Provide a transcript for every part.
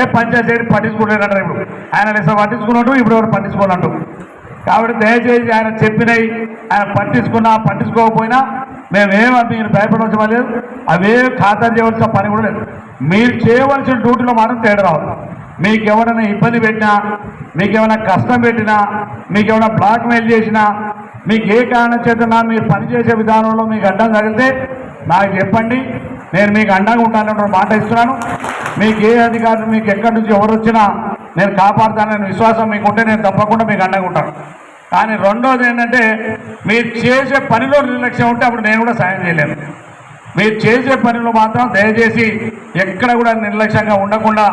ఏ panchayat side పట్టించుకుంటారంటారు ఇప్పుడు. ఆయన లెక్క పట్టించుకున్నట్టు ఇప్పుడు ఎవరు పట్టించుకున్నట్టు కాబట్టి దయచేసి ఆయన చెప్పినవి ఆయన పట్టించుకున్నా పట్టించుకోకపోయినా మేమేమో మీరు భయపడవలసిన లేదు అవే ఖాతా చేయవలసిన పని కూడా లేదు. మీరు చేయవలసిన డ్యూటీలో మాత్రం తేడా రావాలి. మీకు ఎవరైనా ఇబ్బంది పెట్టినా మీకు ఏమైనా కష్టం పెట్టినా మీకు ఏమైనా బ్లాక్ మెయిల్ చేసినా మీకు ఏ కారణం చేతనా మీరు పనిచేసే విధానంలో మీకు అడ్డం తగిలితే నాకు చెప్పండి. నేను మీకు అండగా ఉంటానన్న మాట ఇస్తున్నాను. మీకు ఏ అధికారులు మీకు ఎక్కడి నుంచి ఎవరు వచ్చినా నేను కాపాడుతానని విశ్వాసం మీకు ఉంటే నేను తప్పకుండా మీకు అండగా ఉంటాను. కానీ రెండోది ఏంటంటే మీరు చేసే పనిలో నిర్లక్ష్యం ఉంటే అప్పుడు నేను కూడా సాయం చేయలేను. మీరు చేసే పనిలో మాత్రం దయచేసి ఎక్కడ కూడా నిర్లక్ష్యంగా ఉండకుండా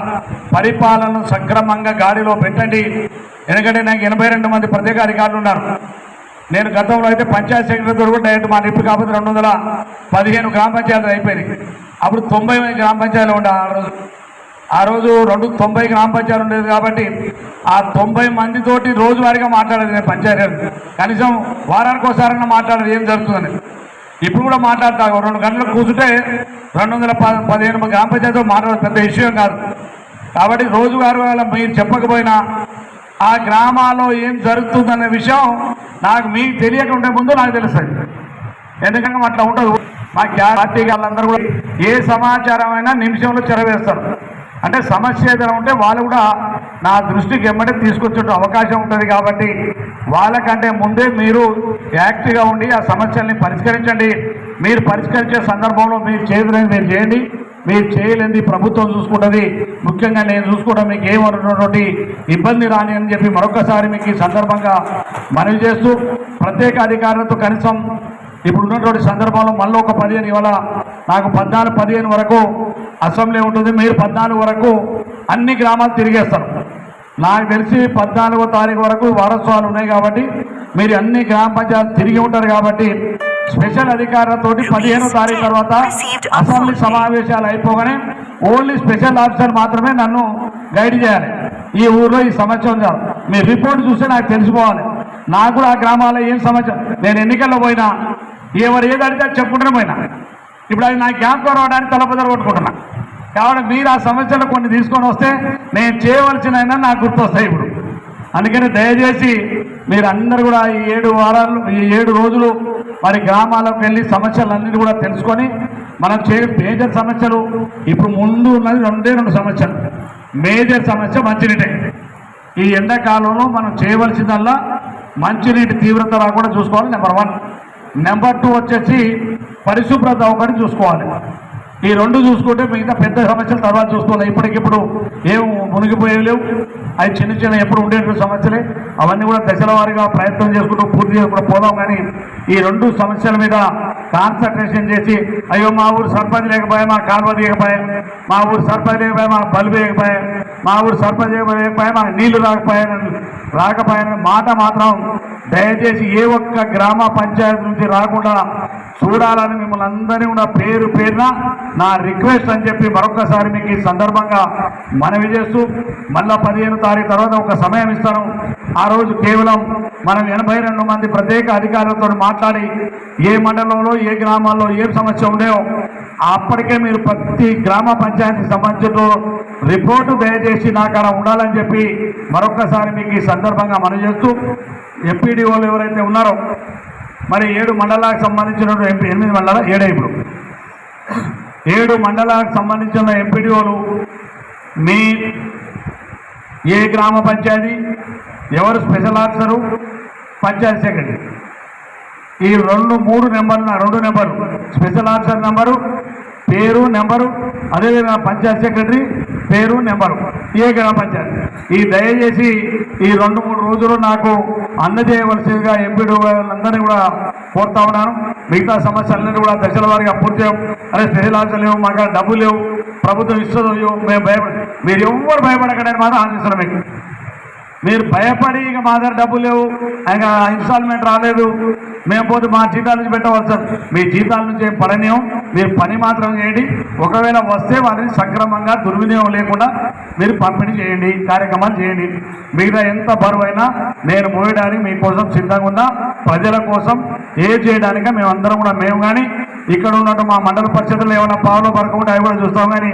పరిపాలనను సక్రమంగా గాడిలో పెట్టండి. ఎందుకంటే నాకు ఎనభై రెండు మంది ప్రత్యేక అధికారులు ఉన్నారు. నేను గతంలో అయితే పంచాయత్ సెక్రటరీతో కూడా డైరెక్ట్ మా ఇప్పుడు కాకపోతే రెండు వందల పదిహేను గ్రామ పంచాయతీలు అయిపోయింది అప్పుడు తొంభై మంది గ్రామ పంచాయతీలు ఉండే ఆ రోజు. ఆ రోజు రెండు తొంభై గ్రామ పంచాయతీలు ఉండేది కాబట్టి ఆ తొంభై మందితోటి రోజువారీగా మాట్లాడేది నేను పంచాయతీ కనీసం వారానికి ఒకసారైనా మాట్లాడేది ఏం జరుగుతుందని. ఇప్పుడు కూడా మాట్లాడతా రెండు గంటలు కూర్చుంటే రెండు వందల పదిహేను గ్రామ పంచాయతీతో మాట్లాడడం పెద్ద విషయం కాదు. కాబట్టి రోజువారీ మీరు చెప్పకపోయినా ఆ గ్రామాల్లో ఏం జరుగుతుందనే విషయం నాకు మీకు తెలియకుండా ముందు నాకు తెలుస్తుంది ఎందుకంటే అట్లా ఉంటుంది మా పార్టీ వాళ్ళందరూ కూడా ఏ సమాచారం అయినా నిమిషంలో చెరవేస్తారు. అంటే సమస్య ఏదైనా ఉంటే వాళ్ళు కూడా నా దృష్టికి ఎమ్మటే తీసుకొచ్చే అవకాశం ఉంటుంది కాబట్టి వాళ్ళకంటే ముందే మీరు యాక్టివ్గా ఉండి ఆ సమస్యల్ని పరిష్కరించండి. మీరు పరిష్కరించే సందర్భంలో మీరు చేతులని మీరు చేయండి. మీరు చేయలేని ప్రభుత్వం చూసుకుంటుంది. ముఖ్యంగా నేను చూసుకోవడం మీకు ఏమన్నటువంటి ఇబ్బంది రాని అని చెప్పి మరొకసారి మీకు ఈ సందర్భంగా మనవి చేస్తూ ప్రత్యేక అధికారులతో కనీసం ఇప్పుడు ఉన్నటువంటి సందర్భంలో మళ్ళీ ఒక పదిహేను ఇవాళ నాకు పద్నాలుగు పదిహేను వరకు అసెంబ్లీ ఉంటుంది. మీరు పద్నాలుగు వరకు అన్ని గ్రామాలు తిరిగేస్తారు. నాకు తెలిసి పద్నాలుగో తారీఖు వరకు వారోత్సవాలు ఉన్నాయి కాబట్టి మీరు అన్ని గ్రామ పంచాయతీలు తిరిగి ఉంటారు కాబట్టి స్పెషల్ అధికారులతోటి పదిహేనో తారీఖు తర్వాత అసెంబ్లీ సమావేశాలు అయిపోగానే ఓన్లీ స్పెషల్ ఆఫీసర్ మాత్రమే నన్ను గైడ్ చేయాలి. ఈ ఊర్లో ఈ సమస్య ఉంది మీ రిపోర్ట్ చూస్తే నాకు తెలిసిపోవాలి. నాకు ఆ గ్రామాల్లో ఏం సమస్య నేను ఎన్నికల్లో పోయినా ఎవరు ఏది అడిగితే అది చెప్పుకుంటూనే పోయినా. ఇప్పుడు అది నా జ్ఞాపకం రావడానికి తలపదలు కొట్టుకుంటున్నా. కాబట్టి మీరు ఆ సమస్యలు కొన్ని తీసుకొని వస్తే నేను చేయవలసిన నాకు గుర్తొస్తాయి ఇప్పుడు. అందుకని దయచేసి మీరు కూడా ఈ ఏడు వారాలు ఈ ఏడు రోజులు మరి గ్రామాలకు వెళ్ళి సమస్యలన్నిటి కూడా తెలుసుకొని మనం చే మేజర్ సమస్యలు ఇప్పుడు ముందు ఉన్నది రెండే రెండు సమస్యలు. మేజర్ సమస్య మంచినీటే. ఈ ఎండాకాలంలో మనం చేయవలసిందల్లా మంచినీటి తీవ్రత రాకుండా చూసుకోవాలి నెంబర్ వన్. నెంబర్ టూ వచ్చేసి పరిశుభ్రత ఒకటి చూసుకోవాలి. ఈ రెండు చూసుకుంటే మిగతా పెద్ద సమస్యలు తర్వాత చూసుకోవాలి ఇప్పటికిప్పుడు ఏం మునిగిపోయేవి లేవు. అవి చిన్న చిన్న ఎప్పుడు ఉండేటువంటి సమస్యలే. అవన్నీ కూడా దశల వారీగా ప్రయత్నం చేసుకుంటూ పూర్తి చేసుకుంటూ పోదాం. కానీ ఈ రెండు సమస్యల మీద కాన్సన్ట్రేషన్ చేసి అయ్యో మా ఊరు సర్పంచ్ లేకపోయా మా కాలువ లేకపోయా మా ఊరు సర్పంచ్ లేకపోయా మా బల్బు లేకపోయా మా ఊరు సర్పంచ్ లేకపోయా మా నీళ్ళు రాకపోయాను రాకపోయానని మాట మాత్రం దయచేసి ఏ ఒక్క గ్రామ పంచాయతీ నుంచి రాకుండా చూడాలని మిమ్మల్ని అందరినీ కూడా పేరు పేరున నా రిక్వెస్ట్ అని చెప్పి మరొకసారి మీకు ఈ సందర్భంగా మనవి చేస్తూ మళ్ళా పదిహేను తారీఖు తర్వాత ఒక సమయం ఇస్తాను. ఆ రోజు కేవలం మనం ఎనభై రెండు మంది ప్రత్యేక అధికారులతో మాట్లాడి ఏ మండలంలో ఏ గ్రామాల్లో ఏ సమస్య ఉండేవో అప్పటికే మీరు ప్రతి గ్రామ పంచాయతీ సంబంధించిన రిపోర్టు దయచేసి నాకు అలా ఉండాలని చెప్పి మరొకసారి మీకు ఈ సందర్భంగా మనం చేస్తూ ఎంపీడీఓలు ఎవరైతే ఉన్నారో మరి ఏడు మండలాలకు సంబంధించిన ఎంపీ ఎనిమిది మండల ఏడే ఇప్పుడు? ఏడు మండలాలకు సంబంధించిన ఎంపీడీఓలు మీ ఏ గ్రామ పంచాయతీ? ఎవరు స్పెషల్ ఆఫీసరు? పంచాయతీ సెక్రటరీ. ఈ రెండు మూడు నెంబర్లు రెండు నెంబర్లు. స్పెషల్ ఆఫీసర్ నెంబరు పేరు నెంబరు అదేవిధంగా పంచాయత్ సెక్రటరీ పేరు నెంబరు. ఏ గ్రామ పంచాయతీ? ఈ దయచేసి ఈ రెండు మూడు రోజులు నాకు అందజేయవలసిందిగా ఎంపీడీ వాళ్ళందరినీ కూడా కోరుతా ఉన్నాను. మిగతా సమస్యలన్నీ కూడా దశల వారిగా పూర్తి చేయం అరే స్పెషల్ లేవు మాకు డబ్బు లేవు ప్రభుత్వం ఇస్తుందో మేము భయపడి మీరు ఎవరు భయపడకడానికి మాత్రం ఆశిస్తున్నాం మీకు. మీరు భయపడి ఇక మా దగ్గర డబ్బులు లేవు ఇంకా ఇన్స్టాల్మెంట్ రాలేదు. మేము పోతే మా జీతాల నుంచి పెట్టవచ్చు మీ జీతాల నుంచి ఏం పడనీయం. మీరు పని మాత్రం చేయండి. ఒకవేళ వస్తే వాటిని సక్రమంగా దుర్వినియోగం లేకుండా మీరు పంపిణీ చేయండి కార్యక్రమాలు చేయండి. మిగతా ఎంత బరువైనా నేను మోయడానికి మీకోసం సిద్ధంగా ఉన్నా. ప్రజల కోసం ఏ చేయడానిక మేమందరం కూడా మేము కానీ ఇక్కడ ఉన్నట్టు మా మండల పరిషత్తులు ఏమైనా పావులో పరకుండా అవి కూడా చూస్తాం కానీ